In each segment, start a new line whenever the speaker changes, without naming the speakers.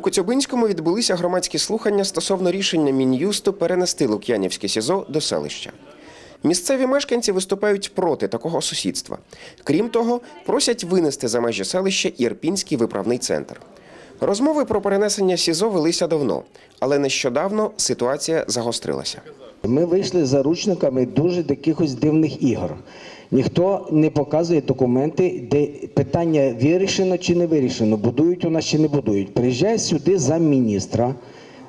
У Коцюбинському відбулися громадські слухання стосовно рішення Мін'юсту перенести Лук'янівське СІЗО до селища. Місцеві мешканці виступають проти такого сусідства. Крім того, просять винести за межі селища Ірпінський виправний центр. Розмови про перенесення СІЗО велися давно, але нещодавно ситуація загострилася.
Ми вийшли заручниками дуже якихось дивних ігор. Ніхто не показує документи, де питання вирішено чи не вирішено, будують у нас чи не будують. Приїжджає сюди замміністра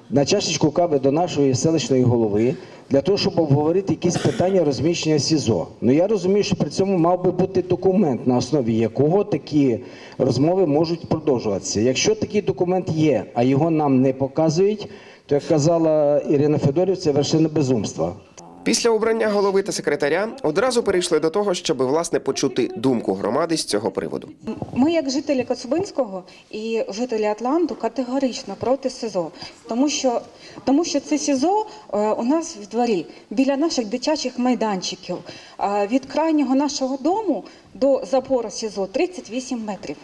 на чашечку кави до нашої селищної голови для того, щоб обговорити якісь питання розміщення СІЗО. Ну я розумію, що при цьому мав би бути документ, на основі якого такі розмови можуть продовжуватися. Якщо такий документ є, а його нам не показують, то як казала Ірина Федорів, це вершина безумства.
Після обрання голови та секретаря одразу перейшли до того, щоб власне почути думку громади з цього приводу.
Ми, як жителі Коцюбинського і жителі Атланту, категорично проти СИЗО, тому що, тому що це СІЗО е, у нас в дворі біля наших дитячих майданчиків. Від крайнього нашого дому до забору СІЗО 38 метрів.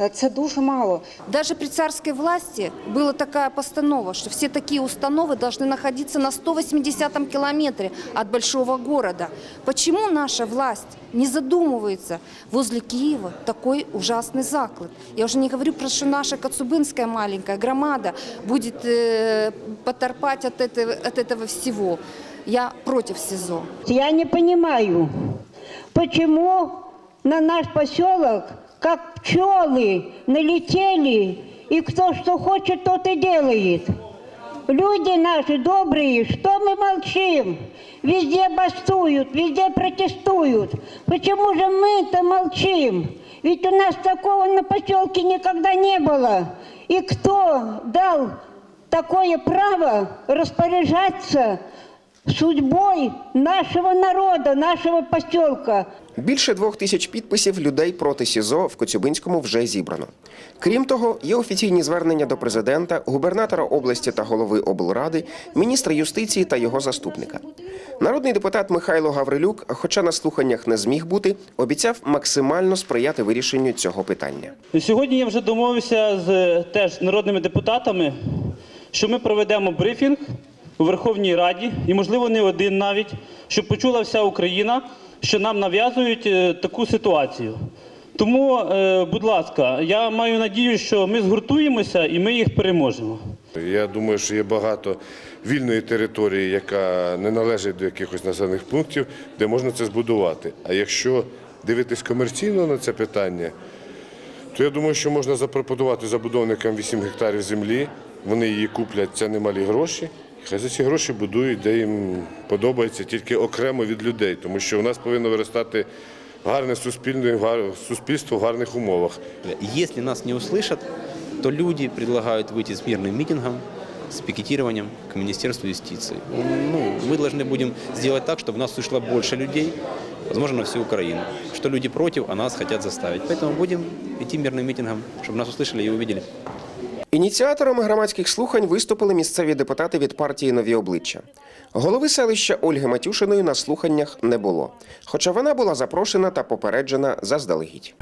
Е, Це дуже мало.
Даже при царской власти была такая постанова, что все такие установы должны находиться на 180 километре от большого города. Почему наша власть не задумывается возле Киева такой ужасный заклад? Я уже не говорю про что наша Коцубинская маленькая громада будет э, поторпать от этого, от этого всего. Я против СИЗО.
Я не понимаю, почему на наш поселок, как пчелы, налетели, и кто что хочет, тот и делает. Люди наши добрые, что мы молчим? Везде бастуют, везде протестуют. Почему же мы-то молчим? Ведь у нас такого на поселке никогда не было. И кто дал такое право распоряжаться судьбой нашего народа, нашего поселка?
Більше двох тисяч підписів людей проти СІЗО в Коцюбинському вже зібрано. Крім того, є офіційні звернення до президента, губернатора області та голови облради, міністра юстиції та його заступника. Народний депутат Михайло Гаврилюк, хоча на слуханнях не зміг бути, обіцяв максимально сприяти вирішенню цього питання.
Сьогодні я вже домовився з теж народними депутатами, що ми проведемо брифінг у Верховній Раді, і, можливо, не один навіть, щоб почула вся Україна, що нам нав'язують е, таку ситуацію. Тому, е, будь ласка, я маю надію, що ми згуртуємося і ми їх переможемо.
Я думаю, що є багато вільної території, яка не належить до якихось населених пунктів, де можна це збудувати. А якщо дивитись комерційно на це питання, то я думаю, що можна запропонувати забудовникам 8 гектарів землі. Вони її куплять це немалі гроші. Хай за ці гроші будують, де їм подобається, тільки окремо від людей, тому що у нас повинно виростати гарне суспільне гар- суспільство в гарних умовах.
Если нас не услышат, то люди предлагают выйти с мирным митингом, с пикетированием к Министерству юстиции. Ну, мы должны будем сделать так, чтобы нас услышало больше людей, возможно, на всю Украину. Что люди против, а нас хотят заставить. Поэтому будем идти мирным митингом, чтобы нас услышали и увидели.
Ініціаторами громадських слухань виступили місцеві депутати від партії Нові обличчя. Голови селища Ольги Матюшиної на слуханнях не було, хоча вона була запрошена та попереджена заздалегідь.